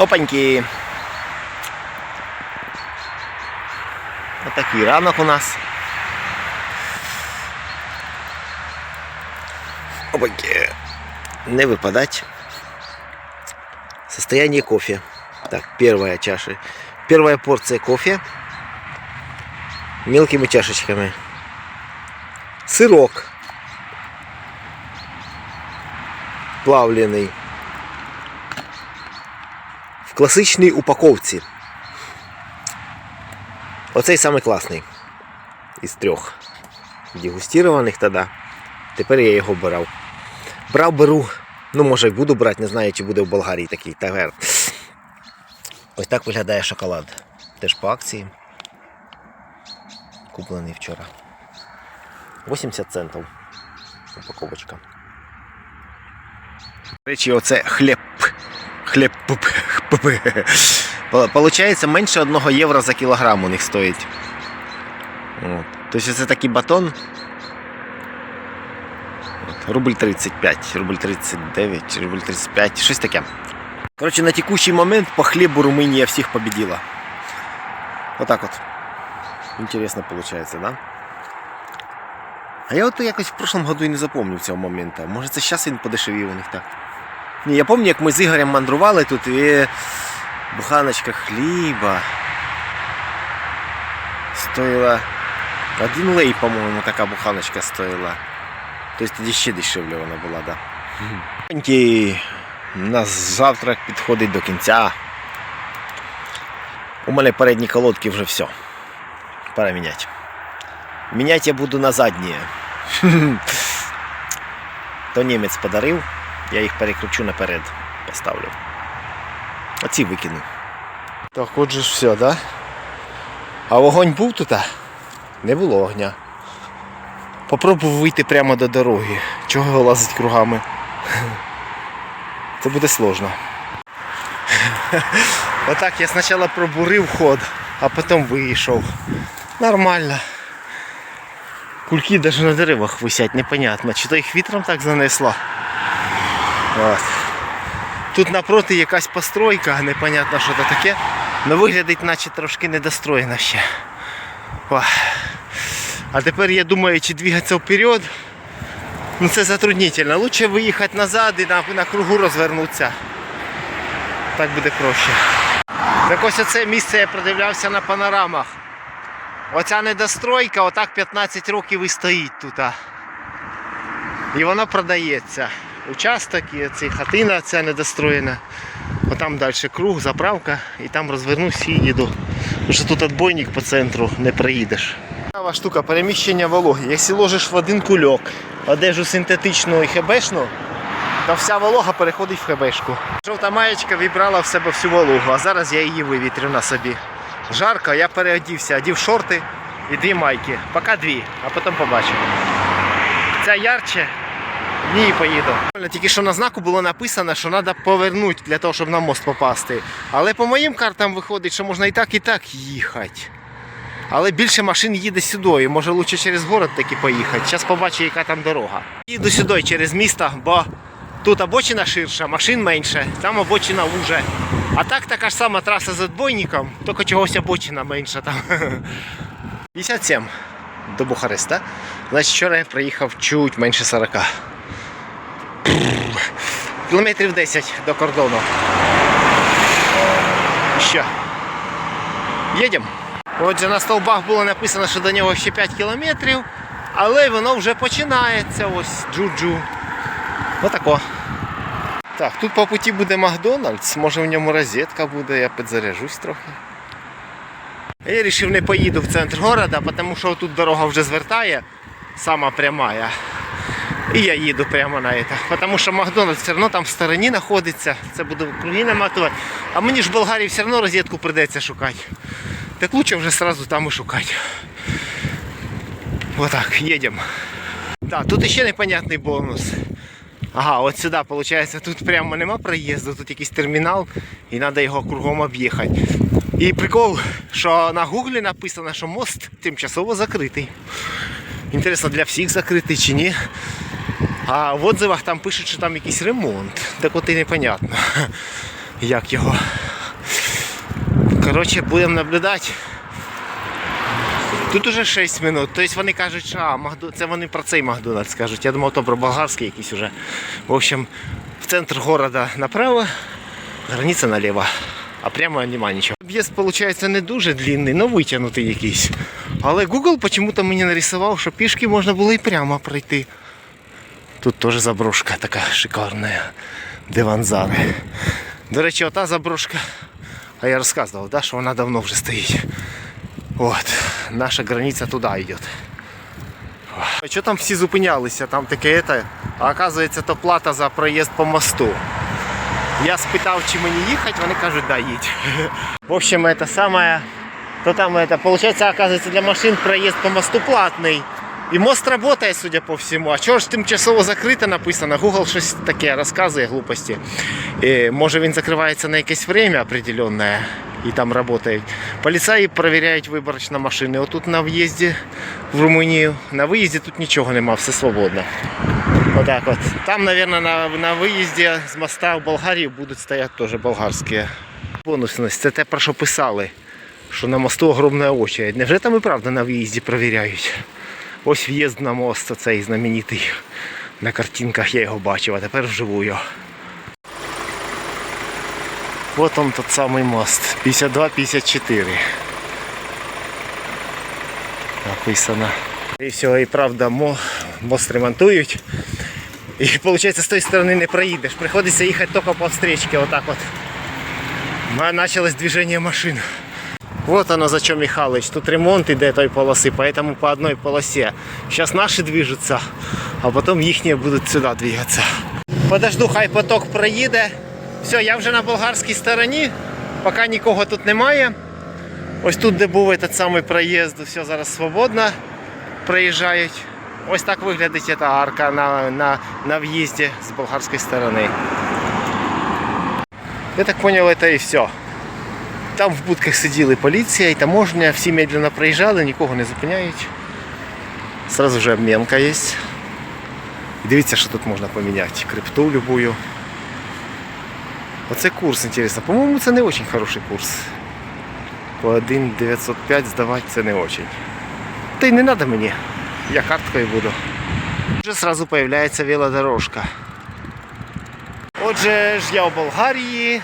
Опаньки. Отакий ранок у нас. Опаньки. Не выпадать. Состояние кофе. Так, первая чаша. Первая порция кофе. Мелкими чашечками. Сырок. Плавлений. Класичній упаковці. Оцей самий класний. Із трьох дегустірованих тоді. Тепер я його брав. Брав, беру. Ну, може і буду брати, не знаю, чи буде в Болгарії такий тагер. Ось так виглядає шоколад. Теж по акції. Куплений вчора. 80 центів. Упаковочка. До речі, оце хліб. Хліб. Получається менше 1 євро за кілограм у них стоїть. Тобто це такий батон. Рубль 35, рубль 39, рубль 35, щось таке. Коротше, на текущий момент по хлібу Румунія всіх победила. Отак от. Інтересно виходить, да? А я от якось в прошлом году і не запомнив цього моменту. Може це зараз він подешевів у них так. Ні, я пам'ятаю, як ми з Ігорем мандрували тут і буханочка хліба стоїла. Один лей, по-моєму, така буханочка стоїла. Тобто тоді ще дешевле вона була, так. Да. У нас завтрак підходить до кінця. У мене передні колодки вже все. Пора міняти. Міняти я буду на задні. То німець подарив, я їх перекручу наперед, поставлю. Оці викину. Так, отже ж все, да? А вогонь був тут? Не було огня. Попробую вийти прямо до дороги. Чого лазить кругами? Це буде сложно. Отак я спочатку пробурив ход, а потім вийшов. Нормально. Кульки навіть на деревах висять, непонятно. Чи то їх вітром так занесло. От. Тут напроти якась постройка, непонятно що це таке. але виглядить наче трошки недостроєна ще. О. А тепер я думаю, чи двигатися вперед. Ну це затруднительно. Лучше виїхати назад і на, на кругу розвернутися. Так буде проще. Так ось оце місце я продивлявся на панорамах. Оця недостройка, отак 15 років і стоїть тут. І воно продається. Участок і ця хатина ця недостроєна. Отам далі круг, заправка і там розвернусь і їду. Тому тут отбойник по центру не проїдеш. Цікава штука переміщення вологи. Якщо ложиш в один кульок одежу синтетичну і хебешну, то вся волога переходить в хебешку. Жовта маєчка вібрала в себе всю вологу, а зараз я її вивітрю на собі. Жарко, я переодівся, одів шорти і дві майки. Поки дві, а потім побачимо. Ця ярче, ні, поїду. Тільки що на знаку було написано, що треба повернути для того, щоб на мост попасти. Але по моїм картам виходить, що можна і так, і так їхати. Але більше машин їде сюди, і може краще через город таки поїхати. Зараз побачу, яка там дорога. Їду сюди через місто, бо тут обочина ширша, машин менше, там обочина уже. А так така ж сама траса з відбойником, тільки чогось обочина менша там. 57 до Бухареста. Значить, вчора я приїхав чуть менше 40. Кілометрів 10 до кордону. Що? Їдемо. Отже, на стовбах було написано, що до нього ще 5 кілометрів, але воно вже починається. Ось джу-джу. Отако. Так, тут по путі буде Макдональдс, може в ньому розетка буде, я підзаряжусь трохи. Я вирішив не поїду в центр міста, тому що тут дорога вже звертає, сама прямая. І я їду прямо на це. Тому що Макдональдс все одно там в стороні знаходиться, це буде круги наматувати. А мені ж в Болгарії все одно розетку прийдеться шукати. Так лучше вже сразу там і шукати. Отак, їдемо. Так, тут ще непонятний бонус. Ага, от сюди, виходить, тут прямо нема проїзду, тут якийсь термінал і треба його кругом об'їхати. І прикол, що на гуглі написано, що мост тимчасово закритий. Інтересно, для всіх закритий чи ні. А в отзивах там пишуть, що там якийсь ремонт. Так от і непонятно, як його. Коротше, будемо наблюдати. Тут уже 6 минут. Тобто вони кажуть, що а, Макду... це вони про цей Макдональдс кажуть. Я думав, то про болгарський якийсь уже. В общем, в центр города направо, границя наліво. А прямо нема нічого. Об'їзд, виходить, не дуже длинний, але витягнутий якийсь. Але Google почему-то мені нарисував, що пішки можна було і прямо пройти. Тут теж заброшка така шикарна. Диванзари. До речі, ота заброшка. А я розказував, да, що вона давно вже стоїть. От, наша границя туди йде. А що там всі зупинялися? Там таке це, а оказується, то плата за проїзд по мосту. Я спитав, чи мені їхати, вони кажуть, да, їдь. В общем, это самое, то там это, получается, оказывается, для машин проезд по мосту платный. І мост работає, судя по всьому. А чого ж тимчасово закрито написано? Google щось таке розказує глупості. І, може він закривається на якесь время определенне і там працюють. Поліцаї перевіряють виборочно машини. Отут на в'їзді в Румунію. На виїзді тут нічого нема, все свободно. Отак от. Там, мабуть, на, на виїзді з моста в Болгарію будуть стояти теж болгарські. Бонусність це те, про що писали. Що на мосту огромна очередь. Невже там і правда на в'їзді перевіряють? Ось в'їзд на мост, цей знаменитий. На картинках я його бачив, а тепер вживую. Вот он тот самый мост. 52-54. Написано. І все, і правда, мо- мост ремонтують. І виходить, з тої сторони не проїдеш. Приходиться їхати тільки по встречці, отак от. Началось движение машин. Вот оно зачем Михалыч. Тут ремонт іде той полоси, поэтому по одной полосе. Сейчас наши движутся, а потом їхні будуть сюди двигатися. Подожду, хай поток проїде. Все, я вже на болгарській стороні, поки нікого тут немає. Ось тут, де був этот самий проїзд, все зараз свободно проїжджають. Ось так виглядить ця арка на, на, на в'їзді з болгарської сторони. Я так понял, это і все. Там в будках сиділи поліція і таможня, всі медленно проїжджали, нікого не зупиняють. Сразу же обмінка є. І дивіться, що тут можна поміняти. Крипту любую. Оце курс, інтересно. По-моєму, це не дуже хороший курс. По 1,905 здавати це не дуже. Та й не треба мені. Я карткою буду. Вже сразу появляється велодорожка. Отже ж я у Болгарії.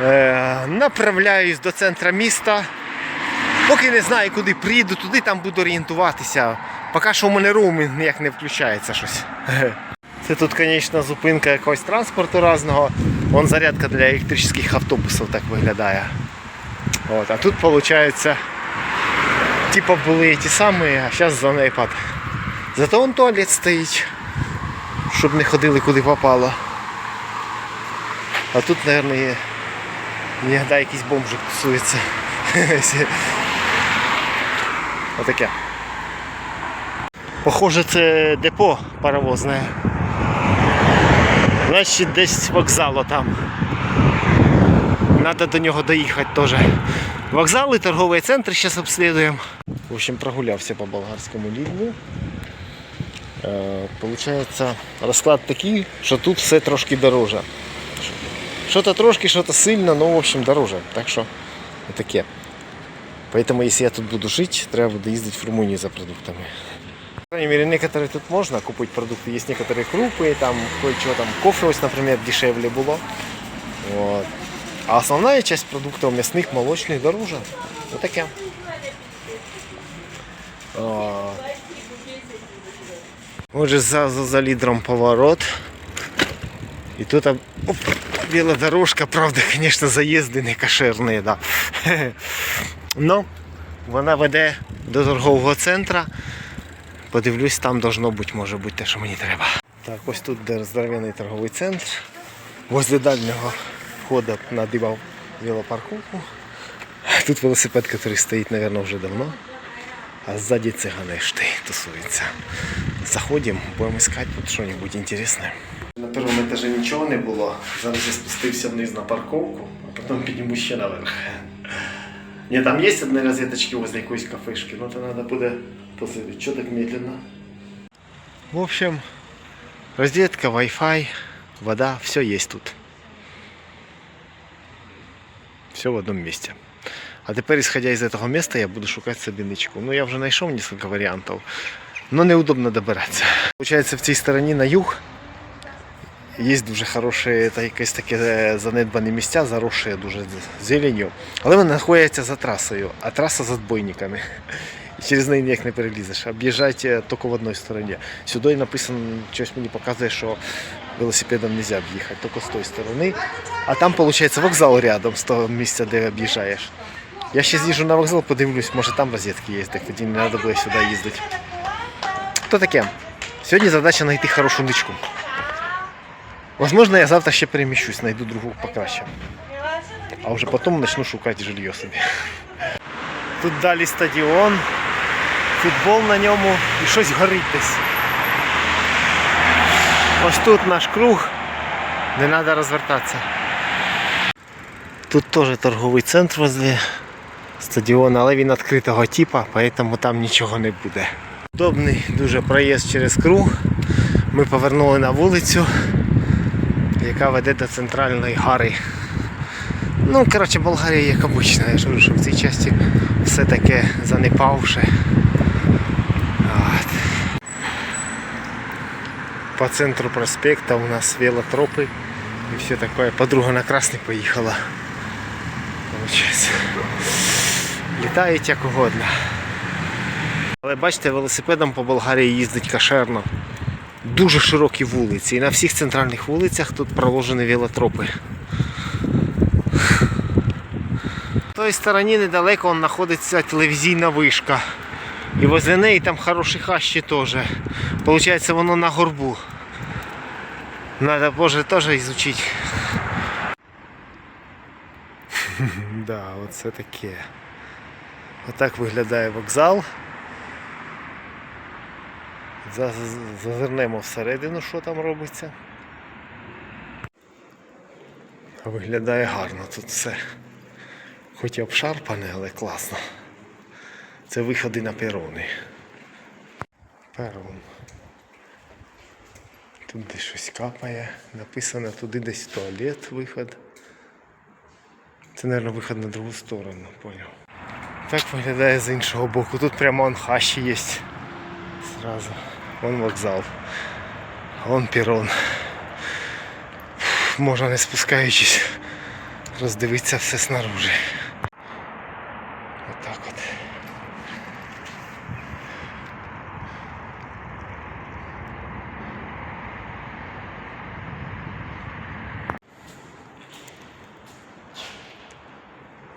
Е, направляюсь до центра міста. Поки не знаю, куди приїду, туди там буду орієнтуватися. Поки що в мене рум ніяк не включається щось. Це тут, звісно, зупинка якогось транспорту різного. Вон зарядка для електричних автобусів так виглядає. От, а тут виходить, типа були ті самі, а зараз зона iPad. Зато вон туалет стоїть, щоб не ходили куди попало. А тут, мабуть. Іногда якийсь бомжик тусується. Отаке. Похоже, це депо паровозне. Значить десь вокзал там. Надо до нього доїхати теж. Вокзал і торговий центр зараз обслідуємо. В общем, прогулявся по болгарському лівню. Е, Получається, розклад такий, що тут все трошки дороже. Що-то трошки, що-то сильно, ну, в общем, дороже. Так що таке. Поэтому, если я тут буду жить, треба буде їздити в Румунію за продуктами. По крайней мере, некоторые тут можно купить продукты. Есть некоторые крупы, там кое-чего там кофе, ось, например, дешевле было. Вот. А основная часть продуктов мясных, молочных дороже. Вот таке. А. Отже, за, за, за лідром поворот. І тут а, оп, велодорожка, правда, звісно, заїзди не кошерні, да. Ну, вона веде до торгового центру. Подивлюсь, там должно бути, може бути те, що мені треба. Так, ось тут де здоровенний торговий центр. Возле дальнього входу надибав велопарковку. Тут велосипед, який стоїть, мабуть, вже давно. А сзади цыганы шты тусуются. Заходим, будем искать тут что-нибудь интересное. На першому етажі нічого не було. Зараз я спустився вниз на парковку, а потім підніму ще наверх. Ні, там є одні розеточки возле якоїсь кафешки, но то треба буде посидіти. Чого так медленно? В общем, розетка, Wi-Fi, вода, все є тут. Все в одном месте. А тепер, исходя из этого места, я буду шукати собі ничку. Ну, я вже знайшов несколько варіантів, но неудобно добиратися. Получається, в цій стороні на юг є дуже хороші та якесь таке е, занедбані місця, заросші дуже зеленю. Але вони знаходяться за трасою, а траса з отбойниками. І через неї ніяк не перелізеш. Об'їжджати тільки в одній стороні. Сюди написано, щось мені показує, що велосипедом не можна об'їхати, тільки з тої сторони. А там, виходить, вокзал рядом з того місця, де об'їжджаєш. Я ще з'їжджу на вокзал, подивлюсь, може там розетки є, так тоді не треба буде сюди їздити. То таке. Сьогодні задача знайти хорошу ничку. Возможно, я завтра ще переміщусь, знайду другу покраще. А вже потім почну шукати жилье собі. Тут далі стадіон, футбол на ньому і щось горить десь. Ось тут наш круг, не треба розвертатися. Тут теж торговий центр возле стадіону, але він відкритого типу, тому там нічого не буде. Удобний дуже проїзд через круг. Ми повернули на вулицю, яка веде до центральної гари. Ну, коротше, Болгарія як обична. Я ж кажу, що в цій часті все таке занепавше. От. По центру проспекта у нас велотропы и все такое. Подруга на красный поїхала. Получається. Літають як угодно. Але бачите, велосипедом по Болгарії їздить кошерно. Дуже широкі вулиці. І на всіх центральних вулицях тут проложені велотропи. В той стороні недалеко знаходиться телевізійна вишка. І возле неї там хороші хащі теж. Получається воно на горбу. Надо боже теж изучить. да, оце таке. Отак виглядає вокзал. За- за- Зазирнемо всередину, що там робиться. Виглядає гарно тут все. Хоч і обшарпане, але класно. Це виходи на перони. Перон. Тут десь щось капає. Написано туди десь туалет, виход. Це, мабуть, виход на другу сторону, поняв. Так виглядає з іншого боку. Тут прямо он хащі є. Сразу. Вон вокзал. Вон перон. Фух, Можна не спускаючись роздивитися все снаружи. Отак от.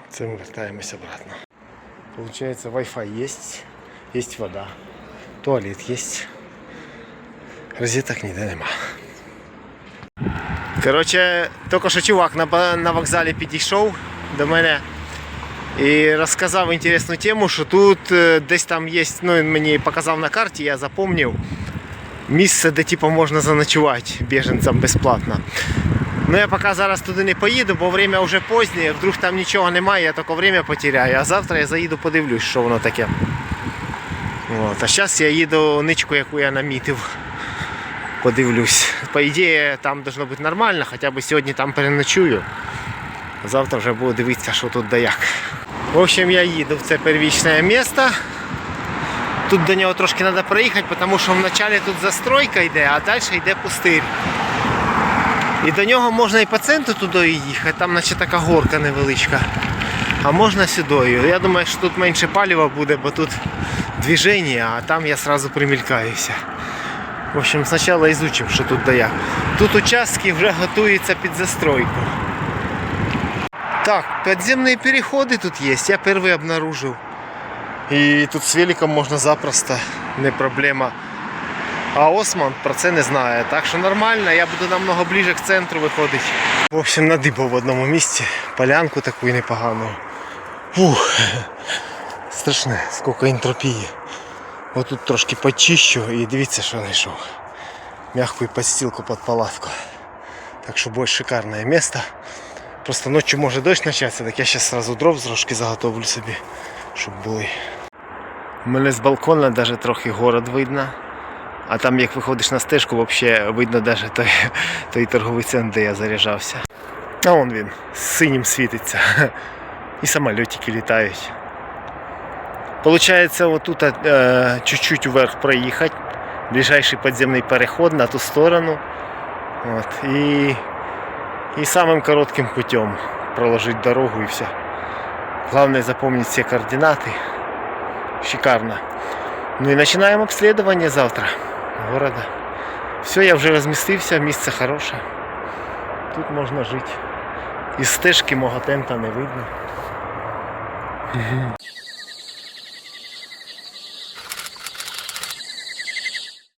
Це ми вертаємось обратно. Получается, Wi-Fi есть, есть вода, туалет есть. Розеток ніде нема. Коротше, тільки що чувак на, на вокзалі підійшов до мене і розказав інтересну тему, що тут е, десь там є, ну він мені показав на карті, я запомнив місце, де типу, можна заночувати біженцям безплатно. Ну я поки зараз туди не поїду, бо время вже позднє, вдруг там нічого немає, я тільки время потеряю, а завтра я заїду подивлюсь, що воно таке. От. А зараз я їду ничку, яку я намітив. Подивлюсь. По ідеї там должно бути нормально, хоча б сьогодні там переночую. Завтра вже буду дивитися, що тут да як. В общем, я їду в це первічне місце. Тут до нього трошки треба проїхати, тому що вначалі тут застройка йде, а далі йде пустир. І до нього можна і по центру туди їхати, там наче така горка невеличка. А можна сюди. Я думаю, що тут менше палива буде, бо тут движення, а там я сразу примількаюся. В общем, спочатку изучим, що тут да як. Тут участки вже готуються під застройку. Так, підземні переходи тут є, я перший обнаружив. І тут з великом можна запросто, не проблема. А Осман про це не знає. Так що нормально, я буду намного ближе к центру виходити. В общем, надибав в одному місці полянку таку непогану. Фух, страшне, скільки ентропії. Отут трошки почищу і дивіться, що знайшов. Мягкую подстилку під палатку. Так що буде шикарне місце. Просто ночью може дощ початися, так я зараз сразу дров трошки заготовлю собі, щоб були. У мене з балкона навіть трохи город видно. А там як виходиш на стежку, взагалі видно навіть той, той торговий центр, де я заряджався. А вон він, синім світиться. І самолітики літають. Получається, отут е, чуть-чуть вверх проїхати. Ближайший підземний переход на ту сторону. От, і, і самим коротким путем проложить дорогу і все. Главное запомнить все координаты. Шикарно. Ну і починаємо обслідування завтра города. Все, я вже розмістився, місце хороше. Тут можна жити. Із стежки мого тента не видно.